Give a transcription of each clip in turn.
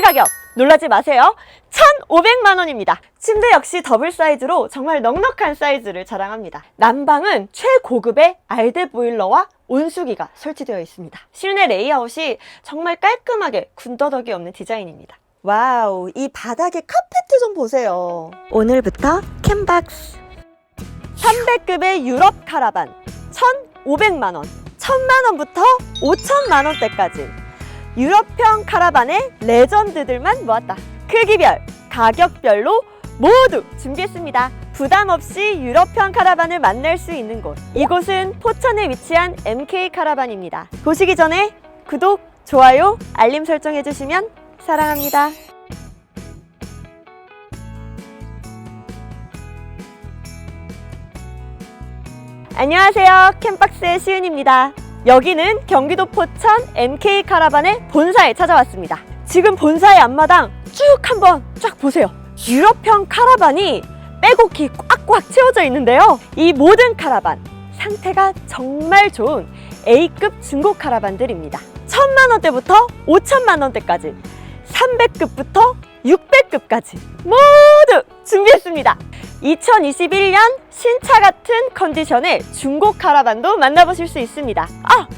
가격 놀라지 마세요. 1,500만 원입니다. 침대 역시 더블 사이즈로 정말 넉넉한 사이즈를 자랑합니다. 난방은 최고급의 알데 보일러와 온수기가 설치되어 있습니다. 실내 레이아웃이 정말 깔끔하게 군더더기 없는 디자인입니다. 와우, 이 바닥의 카페트 좀 보세요. 오늘부터 캔박스 300급의 유럽 카라반 1,500만 원, 1,000만 원부터 5천만 원대까지 유럽형 카라반의 레전드들만 모았다. 크기별, 가격별로 모두 준비했습니다. 부담 없이 유럽형 카라반을 만날 수 있는 곳. 이곳은 포천에 위치한 MK 카라반입니다. 보시기 전에 구독, 좋아요, 알림 설정해 주시면 사랑합니다. 안녕하세요. 캠박스의 시은입니다. 여기는 경기도 포천 MK 카라반의 본사에 찾아왔습니다. 지금 본사의 앞마당 쭉 한번 쫙 보세요. 유럽형 카라반이 빼곡히 꽉꽉 채워져 있는데요. 이 모든 카라반 상태가 정말 좋은 A급 중고 카라반들입니다. 1000만 원대부터 5천만 원대까지 300급부터 600급까지 모두 준비했습니다. 2021년 신차 같은 컨디션의 중고 카라반도 만나보실 수 있습니다. 아!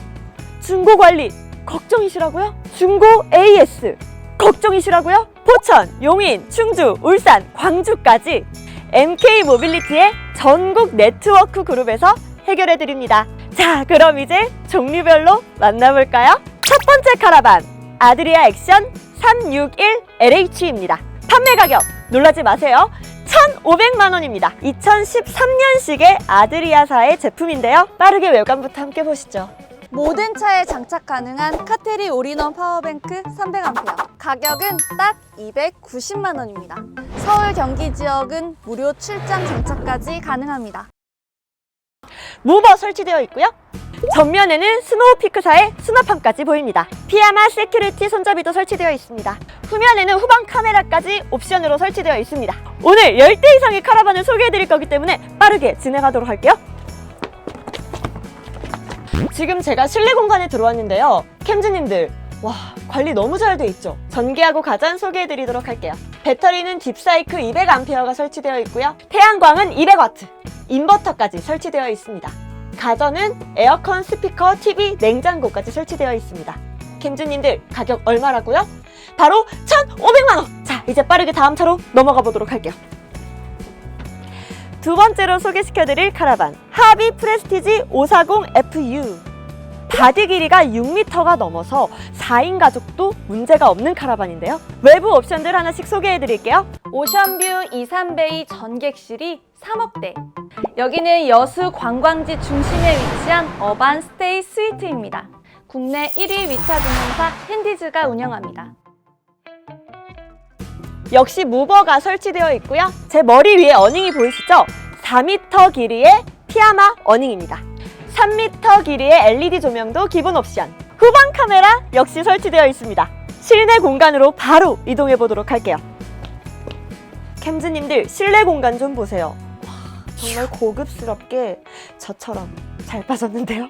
중고 관리 걱정이시라고요? 중고 AS 걱정이시라고요? 포천, 용인, 충주, 울산, 광주까지 MK 모빌리티의 전국 네트워크 그룹에서 해결해 드립니다. 자, 그럼 이제 종류별로 만나볼까요? 첫 번째 카라반 아드리아 액션 361 LH입니다. 판매 가격 놀라지 마세요. 1,500만 원입니다. 2013년식의 아드리아사의 제품인데요. 빠르게 외관부터 함께 보시죠. 모든 차에 장착 가능한 카테리 올인원 파워뱅크 300A 가격은 딱 290만 원입니다. 서울 경기 지역은 무료 출장 장착까지 가능합니다. 무버 설치되어 있고요. 전면에는 스노우 피크사의 수납함까지 보입니다. 피아마 세큐리티 손잡이도 설치되어 있습니다. 후면에는 후방 카메라까지 옵션으로 설치되어 있습니다. 오늘 10대 이상의 카라반을 소개해 드릴 거기 때문에 빠르게 진행하도록 할게요. 지금 제가 실내 공간에 들어왔는데요. 캠즈님들, 와, 관리 너무 잘 돼 있죠? 전기하고 가전 소개해 드리도록 할게요. 배터리는 딥사이클 200A가 설치되어 있고요. 태양광은 200W, 인버터까지 설치되어 있습니다. 가전은 에어컨, 스피커, TV, 냉장고까지 설치되어 있습니다. 캠즈님들, 가격 얼마라고요? 바로 1,500만 원! 자, 이제 빠르게 다음 차로 넘어가 보도록 할게요. 두 번째로 소개시켜드릴 카라반 하비 프레스티지 540FU 바디 길이가 6m가 넘어서 4인 가족도 문제가 없는 카라반인데요 외부 옵션들 하나씩 소개해드릴게요 오션뷰 23베이 전객실이 3억대. 여기는 여수 관광지 중심에 위치한 어반 스테이 스위트입니다. 국내 1위 위차 등용사 핸디즈가 운영합니다. 역시 무버가 설치되어 있고요. 제 머리 위에 어닝이 보이시죠? 4m 길이의 피아마 어닝입니다. 3m 길이의 LED 조명도 기본 옵션. 후방 카메라 역시 설치되어 있습니다. 실내 공간으로 바로 이동해 보도록 할게요. 캠즈님들 실내 공간 좀 보세요. 와, 정말 고급스럽게 저처럼 잘 빠졌는데요.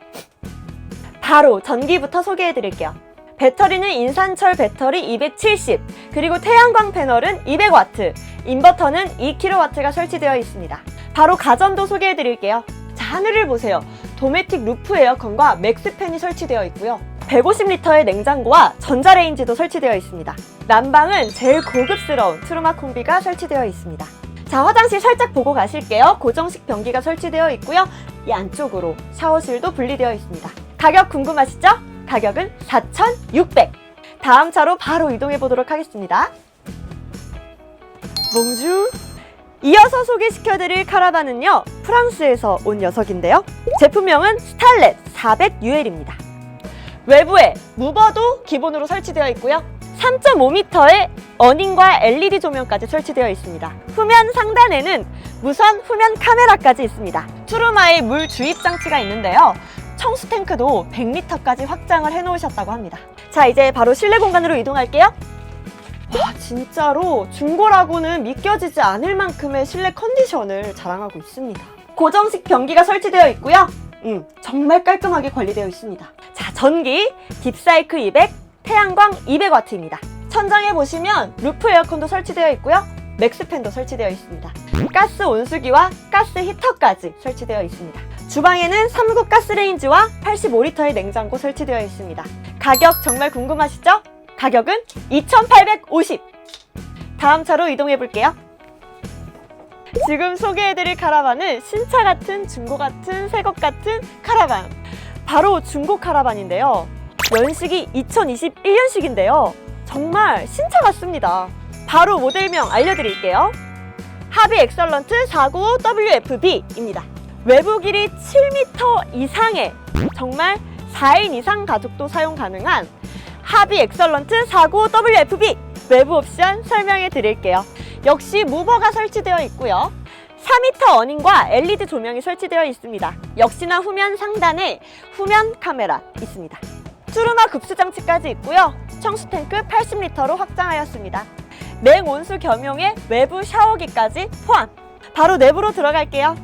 바로 전기부터 소개해 드릴게요. 배터리는 인산철 배터리 270 그리고 태양광 패널은 200W 인버터는 2kW가 설치되어 있습니다. 바로 가전도 소개해 드릴게요. 자 하늘을 보세요. 도메틱 루프 에어컨과 맥스팬이 설치되어 있고요. 150리터의 냉장고와 전자레인지도 설치되어 있습니다. 난방은 제일 고급스러운 트루마 콤비가 설치되어 있습니다 자 화장실 살짝 보고 가실게요. 고정식 변기가 설치되어 있고요. 이 안쪽으로 샤워실도 분리되어 있습니다. 가격 궁금하시죠? 가격은 4,600 다음 차로 바로 이동해 보도록 하겠습니다. 몽주. 이어서 소개시켜드릴 카라반은요 프랑스에서 온 녀석인데요. 제품명은 스탈렛 400UL입니다. 외부에 무버도 기본으로 설치되어 있고요 3.5m의 어닝과 LED 조명까지 설치되어 있습니다 후면 상단에는 무선 후면 카메라까지 있습니다 투르마의 물 주입 장치가 있는데요 청수 탱크도 100리터까지 확장을 해놓으셨다고 합니다 자 이제 바로 실내 공간으로 이동할게요 와 진짜로 중고라고는 믿겨지지 않을 만큼의 실내 컨디션을 자랑하고 있습니다. 고정식 변기가 설치되어 있고요. 음, 정말 깔끔하게 관리되어 있습니다. 자 전기 딥사이클 200, 태양광 200W입니다. 천장에 보시면 루프 에어컨도 설치되어 있고요. 맥스팬도 설치되어 있습니다. 가스 온수기와 가스 히터까지 설치되어 있습니다. 주방에는 3구 가스레인지와 85리터의 냉장고 설치되어 있습니다. 가격 정말 궁금하시죠? 가격은 2,850. 다음 차로 이동해 볼게요. 지금 소개해드릴 카라반은 신차 같은 중고 같은 새 것 같은 카라반. 바로 중고 카라반인데요. 연식이 2021년식인데요. 정말 신차 같습니다. 바로 모델명 알려드릴게요. 하비 엑설런트 495WFB입니다. 외부 길이 7m 이상의 정말 4인 이상 가족도 사용 가능한 하비 엑설런트 495WFB 외부 옵션 설명해 드릴게요. 역시 무버가 설치되어 있고요. 4m 어닝과 LED 조명이 설치되어 있습니다. 역시나 후면 상단에 후면 카메라 있습니다. 투르마 급수 장치까지 있고요. 청수 탱크 80리터로 확장하였습니다. 냉온수 겸용의 외부 샤워기까지 포함. 바로 내부로 들어갈게요.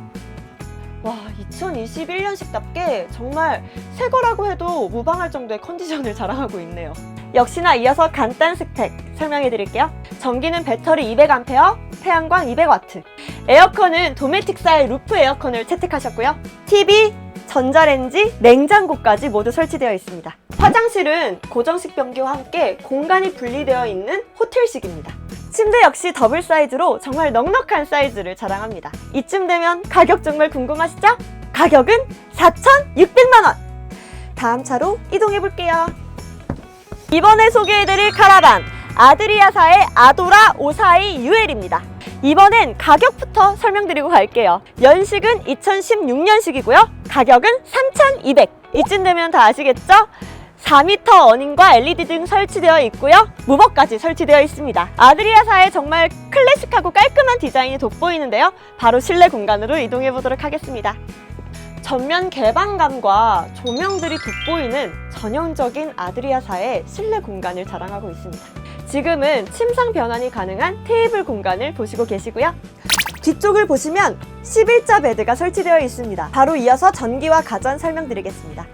와, 2021년식답게 정말 새 거라고 해도 무방할 정도의 컨디션을 자랑하고 있네요. 역시나 이어서 간단 스펙 설명해 드릴게요. 전기는 배터리 200A, 태양광 200W. 에어컨은 도메틱사의 루프 에어컨을 채택하셨고요. TV, 전자레인지, 냉장고까지 모두 설치되어 있습니다. 화장실은 고정식 변기와 함께 공간이 분리되어 있는 호텔식입니다. 침대 역시 더블 사이즈로 정말 넉넉한 사이즈를 자랑합니다. 이쯤 되면 가격 정말 궁금하시죠? 가격은 4,600만원! 다음 차로 이동해 볼게요. 이번에 소개해드릴 카라반 아드리아사의 아도라 542 UL입니다. 이번엔 가격부터 설명드리고 갈게요. 연식은 2016년식이고요. 가격은 3,200. 이쯤 되면 다 아시겠죠? 4m 어닝과 LED 등 설치되어 있고요. 무버까지 설치되어 있습니다. 아드리아사의 정말 클래식하고 깔끔한 디자인이 돋보이는데요. 바로 실내 공간으로 이동해 보도록 하겠습니다. 전면 개방감과 조명들이 돋보이는 전형적인 아드리아사의 실내 공간을 자랑하고 있습니다. 지금은 침상 변환이 가능한 테이블 공간을 보시고 계시고요. 뒤쪽을 보시면 11자 베드가 설치되어 있습니다. 바로 이어서 전기와 가전 설명드리겠습니다.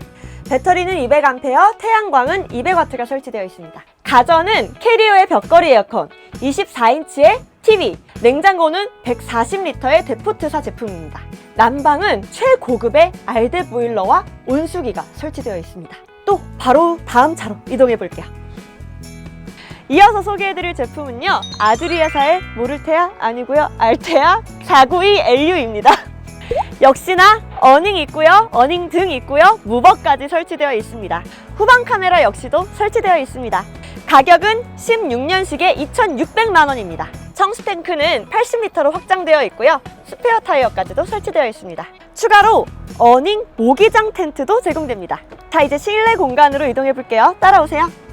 배터리는 200A, 태양광은 200W가 설치되어 있습니다. 가전은 캐리어의 벽걸이 에어컨, 24인치의 TV, 냉장고는 140리터의 데포트사 제품입니다. 난방은 최고급의 알데 보일러와 온수기가 설치되어 있습니다. 또 바로 다음 차로 이동해 볼게요. 이어서 소개해드릴 제품은요 아드리아사의 모르테아 아니고요 알테아 492LU입니다. 역시나 어닝 있고요, 어닝 등 있고요, 무버까지 설치되어 있습니다. 후방 카메라 역시도 설치되어 있습니다. 가격은 16년식에 2,600만 원입니다. 청수 탱크는 80리터로 확장되어 있고요. 스페어 타이어까지도 설치되어 있습니다. 추가로 어닝 모기장 텐트도 제공됩니다. 자, 이제 실내 공간으로 이동해 볼게요. 따라오세요.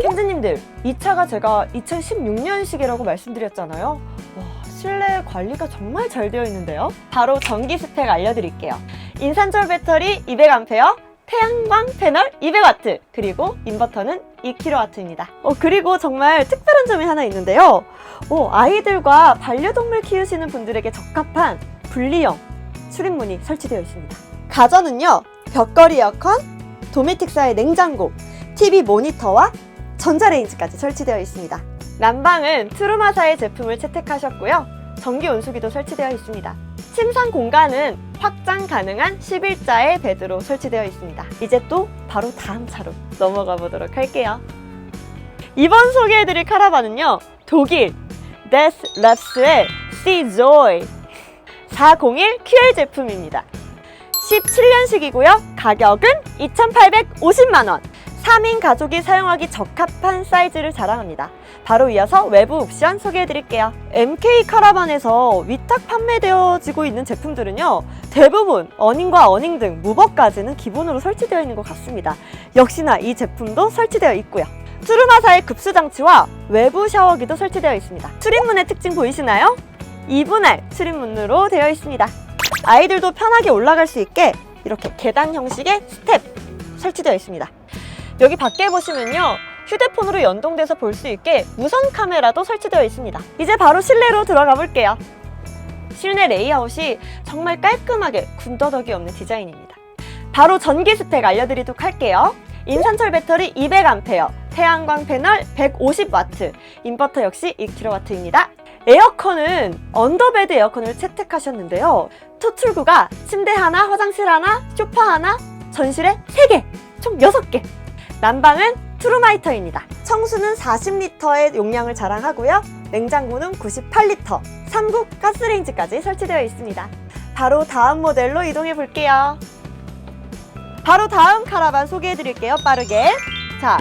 캔즈님들, 이 차가 제가 2016년식이라고 말씀드렸잖아요. 와, 실내 관리가 정말 잘 되어 있는데요. 바로 전기 스펙 알려드릴게요. 인산철 배터리 200A, 태양광 패널 200W, 그리고 인버터는 2kW입니다. 어, 그리고 정말 특별한 점이 하나 있는데요. 어, 아이들과 반려동물 키우시는 분들에게 적합한 분리형 출입문이 설치되어 있습니다. 가전은요, 벽걸이 에어컨, 도메틱사의 냉장고, TV 모니터와 전자레인지까지 설치되어 있습니다. 난방은 트루마사의 제품을 채택하셨고요. 전기 온수기도 설치되어 있습니다. 침상 공간은 확장 가능한 11자의 베드로 설치되어 있습니다. 이제 또 바로 다음 차로 넘어가 보도록 할게요. 이번 소개해드릴 카라반은요. 독일 데스 랩스의 Sea Joy 401 QL 제품입니다. 17년식이고요. 가격은 2,850만 원. 3인 가족이 사용하기 적합한 사이즈를 자랑합니다. 바로 이어서 외부 옵션 소개해 드릴게요. MK 카라반에서 위탁 판매되어지고 있는 제품들은요, 대부분 어닝과 어닝 등 무버까지는 기본으로 설치되어 있는 것 같습니다. 역시나 이 제품도 설치되어 있고요. 투르마사의 급수 장치와 외부 샤워기도 설치되어 있습니다. 출입문의 특징 보이시나요? 2분할 출입문으로 되어 있습니다. 아이들도 편하게 올라갈 수 있게 이렇게 계단 형식의 스텝 설치되어 있습니다. 여기 밖에 보시면요. 휴대폰으로 연동돼서 볼 수 있게 무선 카메라도 설치되어 있습니다. 이제 바로 실내로 들어가 볼게요. 실내 레이아웃이 정말 깔끔하게 군더더기 없는 디자인입니다. 바로 전기 스펙 알려드리도록 할게요. 인산철 배터리 200A, 태양광 패널 150W, 인버터 역시 2kW입니다. 에어컨은 언더베드 에어컨을 채택하셨는데요. 토출구가 침대 하나, 화장실 하나, 소파 하나, 전실에 3개, 총 6개. 난방은 트루마이터입니다. 청수는 40리터의 용량을 자랑하고요. 냉장고는 98리터, 3국 가스레인지까지 설치되어 있습니다. 바로 다음 모델로 이동해 볼게요. 바로 다음 카라반 소개해 드릴게요. 빠르게. 자,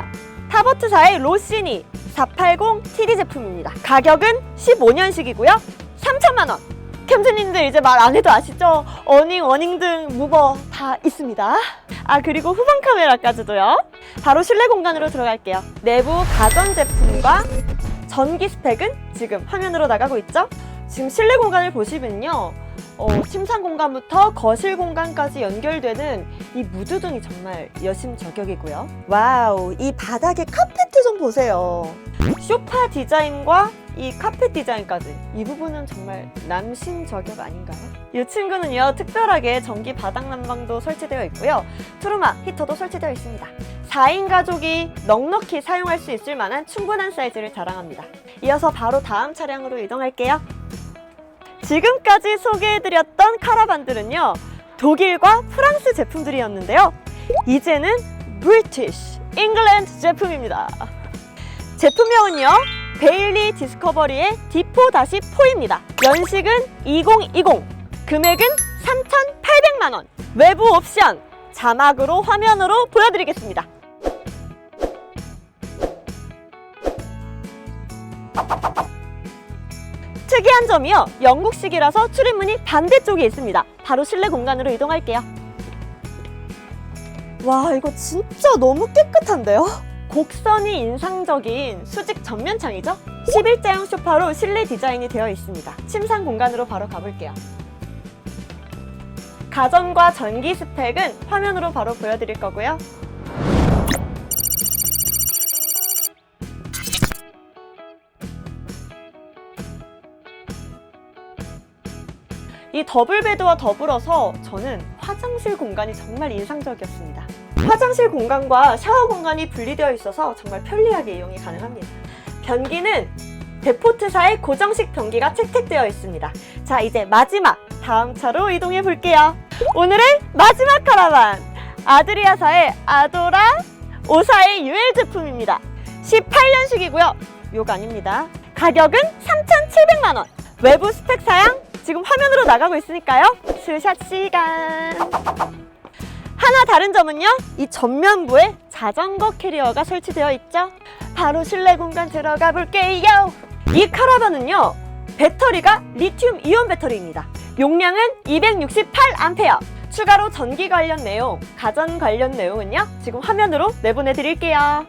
타버트사의 로시니 480 TD 제품입니다. 가격은 15년식이고요. 3천만 원. 캠즈님들 이제 말 안 해도 아시죠? 어닝, 어닝 등 무버 다 있습니다. 아 그리고 후방 카메라까지도요. 바로 실내 공간으로 들어갈게요. 내부 가전 제품과 전기 스펙은 지금 화면으로 나가고 있죠? 지금 실내 공간을 보시면요. 어, 침상 공간부터 거실 공간까지 연결되는 이 무드등이 정말 여심저격이고요. 와우, 이 바닥의 카페트 좀 보세요. 소파 디자인과 이 카펫 디자인까지. 이 부분은 정말 남심 저격 아닌가요? 이 친구는요 특별하게 전기 바닥 난방도 설치되어 있고요. 트루마 히터도 설치되어 있습니다. 4인 가족이 넉넉히 사용할 수 있을 만한 충분한 사이즈를 자랑합니다. 이어서 바로 다음 차량으로 이동할게요. 지금까지 소개해드렸던 카라반들은요 독일과 프랑스 제품들이었는데요. 이제는 브리티시 잉글랜드 제품입니다. 제품명은요 베일리 디스커버리의 D4-4입니다. 연식은 2020, 금액은 3,800만 원. 외부 옵션, 자막으로 화면으로 보여드리겠습니다. 특이한 점이요. 영국식이라서 출입문이 반대쪽에 있습니다. 바로 실내 공간으로 이동할게요. 와, 이거 진짜 너무 깨끗한데요? 곡선이 인상적인 수직 전면창이죠? 11자형 소파로 실내 디자인이 되어 있습니다. 침상 공간으로 바로 가볼게요. 가전과 전기 스펙은 화면으로 바로 보여드릴 거고요. 이 더블 베드와 더불어서 저는 화장실 공간이 정말 인상적이었습니다. 화장실 공간과 샤워 공간이 분리되어 있어서 정말 편리하게 이용이 가능합니다. 변기는 데포트사의 고정식 변기가 채택되어 있습니다. 자, 이제 마지막 다음 차로 이동해 볼게요. 오늘의 마지막 카라반 아드리아사의 아도라 54의 UL 제품입니다. 18년식이고요. 요거 아닙니다. 가격은 3,700만 원. 외부 스펙 사양 지금 화면으로 나가고 있으니까요. 스샷 시간. 하나 다른 점은요, 이 전면부에 자전거 캐리어가 설치되어 있죠. 바로 실내 공간 들어가 볼게요. 이 카라반은요, 배터리가 리튬 이온 배터리입니다. 용량은 268A. 추가로 전기 관련 내용, 가전 관련 내용은요, 지금 화면으로 내보내 드릴게요.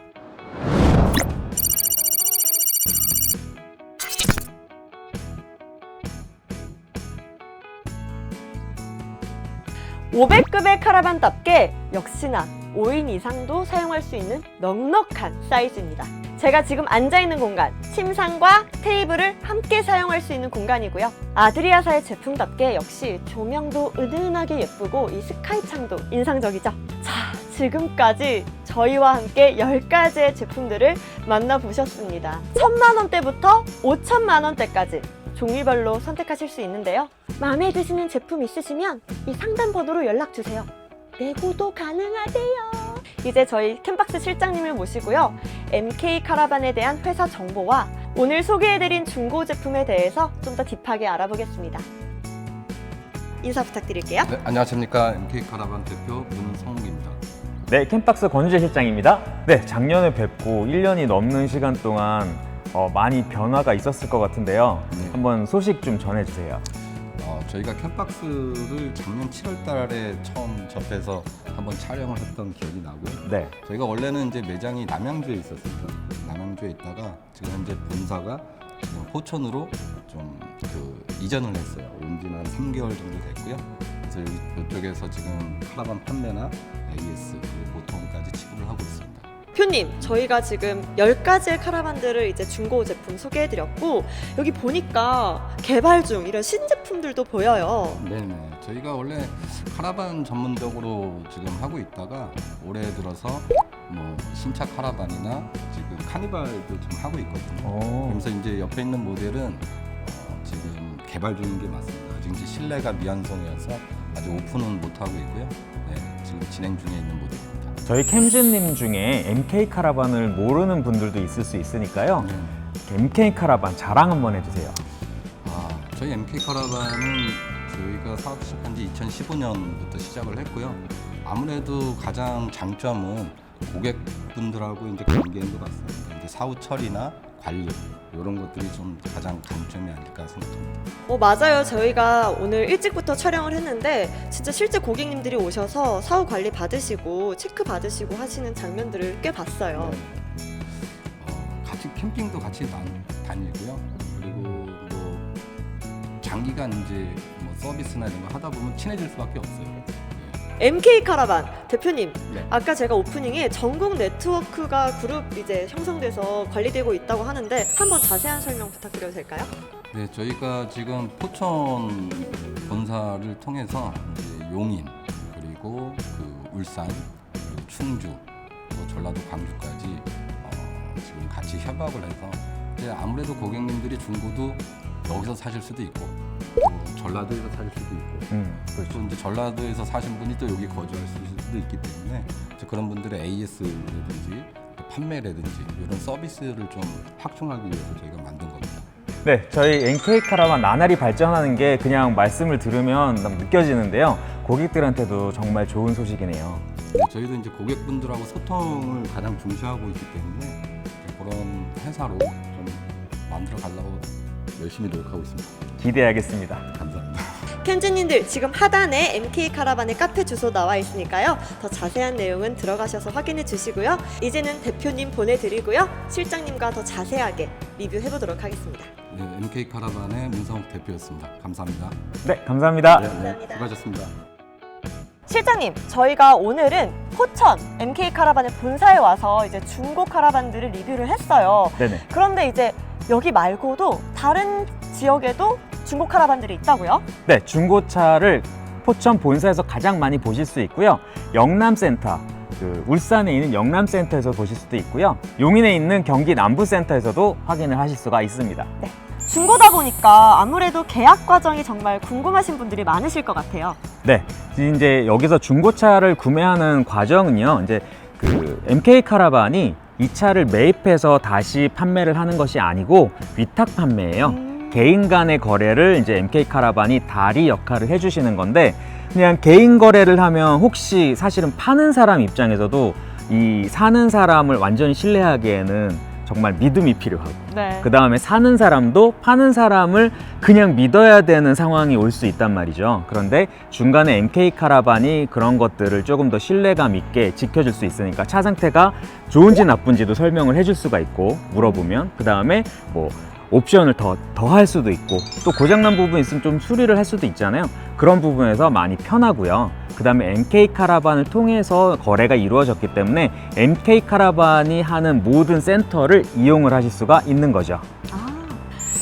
(500급의) 카라반답게 역시나 5인 이상도 사용할 수 있는 넉넉한 사이즈입니다. 제가 지금 앉아있는 공간, 침상과 테이블을 함께 사용할 수 있는 공간이고요. 아드리아사의 제품답게 역시 조명도 은은하게 예쁘고 이 스카이 창도 인상적이죠. 자, 지금까지 저희와 함께 10가지의 제품들을 만나보셨습니다. 1000만 원대부터 5천만 원대까지 종류별로 선택하실 수 있는데요. 마음에 드시는 제품 있으시면 이 상담 번호로 연락 주세요. 내고도 가능하대요. 이제 저희 캠박스 실장님을 모시고요. MK 카라반에 대한 회사 정보와 오늘 소개해드린 중고 제품에 대해서 좀 더 딥하게 알아보겠습니다. 인사 부탁드릴게요. 네, 안녕하십니까 MK 카라반 대표 문성욱입니다. 네, 캠박스 권유재 실장입니다. 네, 작년에 뵙고 1년이 넘는 시간 동안 어, 많이 변화가 있었을 것 같은데요. 네. 한번 소식 좀 전해주세요. 어, 저희가 캠박스를 작년 7월 달에 처음 접해서 한번 촬영을 했던 기억이 나고요. 네, 저희가 원래는 이제 매장이 남양주에 있었습니다. 남양주에 있다가 지금 현재 본사가 지금 포천으로 좀 그 이전을 했어요. 온 지는 한 3개월 정도 됐고요. 그래서 이- 이쪽에서 지금 카라반 판매나 AS 그리고 보통까지 치부를 하고 있습니다. 표님, 저희가 지금 10가지의 카라반들을 이제 중고 제품 소개해드렸고, 여기 보니까 개발 중 이런 신제품들도 보여요. 네네. 저희가 원래 카라반 전문적으로 지금 하고 있다가 올해 들어서 뭐 신차 카라반이나 지금 카니발도 좀 하고 있거든요. 오. 그래서 이제 옆에 있는 모델은 어, 지금 개발 중인 게 맞습니다. 아직 이제 실내가 미완성이어서 아직 오픈은 못 하고 있고요. 네, 지금 진행 중에 있는 모델입니다. 저희 캠즈님 중에 MK 카라반을 모르는 분들도 있을 수 있으니까요. 네. MK 카라반 자랑 한번 해주세요. 아, 저희 MK 카라반은 저희가 사업 시작한 지 2015년부터 시작을 했고요. 아무래도 가장 장점은 고객분들하고 이제 관계인 것 같습니다. 이제 사후 처리나 관리 이런 것들이 좀 가장 강점이 아닐까 생각합니다. 어, 맞아요. 저희가 오늘 일찍부터 촬영을 했는데 진짜 실제 고객님들이 오셔서 사후 관리 받으시고 체크 받으시고 하시는 장면들을 꽤 봤어요. 네. 어, 같이 캠핑도 같이 다, 다니고요. 그리고 뭐 장기간 이제 뭐 서비스나 이런 거 하다 보면 친해질 수밖에 없어요. MK 카라반 대표님, 네. 아까 제가 오프닝에 전국 네트워크가 그룹 이제 형성돼서 관리되고 있다고 하는데 한번 자세한 설명 부탁드려도 될까요? 네, 저희가 지금 포천 본사를 통해서 이제 용인 그리고 그 울산, 그리고 충주, 또 전라도 광주까지 어, 지금 같이 협업을 해서 이제 아무래도 고객님들이 중고도 여기서 사실 수도 있고 또 전라도에서 사실 수도 있고 음, 또 이제 전라도에서 사신 분이 또 여기 거주할 수도 있기 때문에 이제 그런 분들의 AS라든지 판매라든지 이런 서비스를 좀 확충하기 위해서 저희가 만든 겁니다. 네, 저희 NK 카라반 나날이 발전하는 게 그냥 말씀을 들으면 막 느껴지는데요. 고객들한테도 정말 좋은 소식이네요. 네, 저희도 이제 고객분들하고 소통을 가장 중시하고 있기 때문에 이제 그런 회사로 좀 만들어 가려고 열심히 노력하고 있습니다. 기대하겠습니다. 감사합니다. 캠즈님들 지금 하단에 MK 카라반의 카페 주소 나와 있으니까요. 더 자세한 내용은 들어가셔서 확인해 주시고요. 이제는 대표님 보내드리고요. 실장님과 더 자세하게 리뷰해 보도록 하겠습니다. 네, MK 카라반의 문성욱 대표였습니다. 감사합니다. 네, 감사합니다. 네, 네, 감사합니다. 수고하셨습니다. 실장님, 저희가 오늘은 포천 MK 카라반의 본사에 와서 이제 중고 카라반들을 리뷰를 했어요. 네네. 그런데 이제 여기 말고도 다른 지역에도 중고 카라반들이 있다고요? 네, 중고차를 포천 본사에서 가장 많이 보실 수 있고요. 영남센터, 그 울산에 있는 영남센터에서 보실 수도 있고요. 용인에 있는 경기 남부센터에서도 확인을 하실 수가 있습니다. 중고다 보니까 아무래도 계약 과정이 정말 궁금하신 분들이 많으실 것 같아요. 네, 이제 여기서 중고차를 구매하는 과정은요. 이제 그 MK 카라반이 이 차를 매입해서 다시 판매를 하는 것이 아니고 위탁 판매예요. 음. 개인 간의 거래를 이제 MK 카라반이 다리 역할을 해주시는 건데 그냥 개인 거래를 하면 혹시 사실은 파는 사람 입장에서도 이 사는 사람을 완전히 신뢰하기에는 정말 믿음이 필요하고 네. 그 다음에 사는 사람도 파는 사람을 그냥 믿어야 되는 상황이 올 수 있단 말이죠. 그런데 중간에 MK 카라반이 그런 것들을 조금 더 신뢰감 있게 지켜줄 수 있으니까 차 상태가 좋은지 나쁜지도 설명을 해줄 수가 있고 물어보면 그 다음에 뭐 옵션을 더, 더할 수도 있고 또 고장난 부분 있으면 좀 수리를 할 수도 있잖아요. 그런 부분에서 많이 편하고요. 그 다음에 MK 카라반을 통해서 거래가 이루어졌기 때문에 MK 카라반이 하는 모든 센터를 이용을 하실 수가 있는 거죠. 아,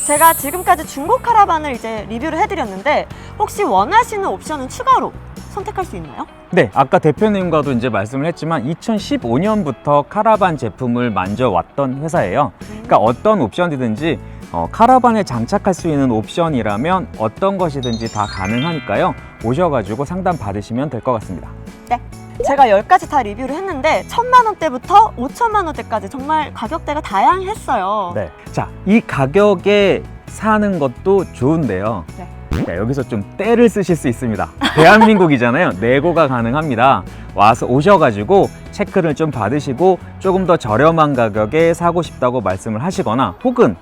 제가 지금까지 중고 카라반을 이제 리뷰를 해드렸는데 혹시 원하시는 옵션은 추가로 선택할 수 있나요? 네, 아까 대표님과도 이제 말씀을 했지만 2015년부터 카라반 제품을 만져왔던 회사예요. 그러니까 어떤 옵션이든지 어, 카라반에 장착할 수 있는 옵션이라면 어떤 것이든지 다 가능하니까요. 오셔가지고 상담 받으시면 될 것 같습니다. 제가 10가지 다 리뷰를 했는데 1000만 원대부터 5천만 원대까지 정말 가격대가 다양했어요. 네. 자, 이 가격에 사는 것도 좋은데요. 네. 자, 여기서 좀 때를 쓰실 수 있습니다. 대한민국이잖아요. 내고가 가능합니다. 와서 오셔가지고 체크를 좀 받으시고 조금 더 저렴한 가격에 사고 싶다고 말씀을 하시거나 혹은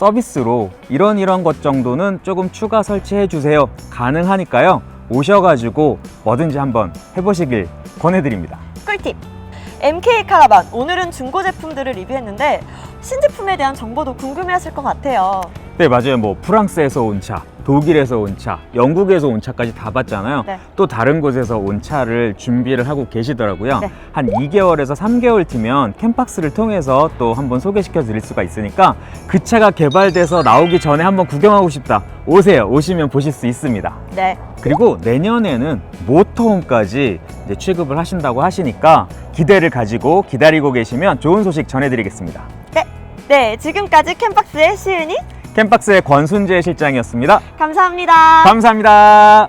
서비스로 이런 이런 것 정도는 조금 추가 설치해 주세요. 가능하니까요. 오셔가지고 뭐든지 한번 해보시길 권해드립니다. 꿀팁! MK 카라반 오늘은 중고 제품들을 리뷰했는데 신제품에 대한 정보도 궁금해하실 것 같아요. 네, 맞아요. 뭐 프랑스에서 온 차, 독일에서 온 차, 영국에서 온 차까지 다 봤잖아요. 네. 또 다른 곳에서 온 차를 준비를 하고 계시더라고요. 네. 한 2개월에서 3개월 뒤면 캠박스를 통해서 또 한번 소개시켜 드릴 수가 있으니까 그 차가 개발돼서 나오기 전에 한번 구경하고 싶다. 오세요. 오시면 보실 수 있습니다. 네. 그리고 내년에는 모터홈까지 이제 취급을 하신다고 하시니까 기대를 가지고 기다리고 계시면 좋은 소식 전해드리겠습니다. 네, 지금까지 캠박스의 시은이 캠박스의 권순재 실장이었습니다. 감사합니다. 감사합니다.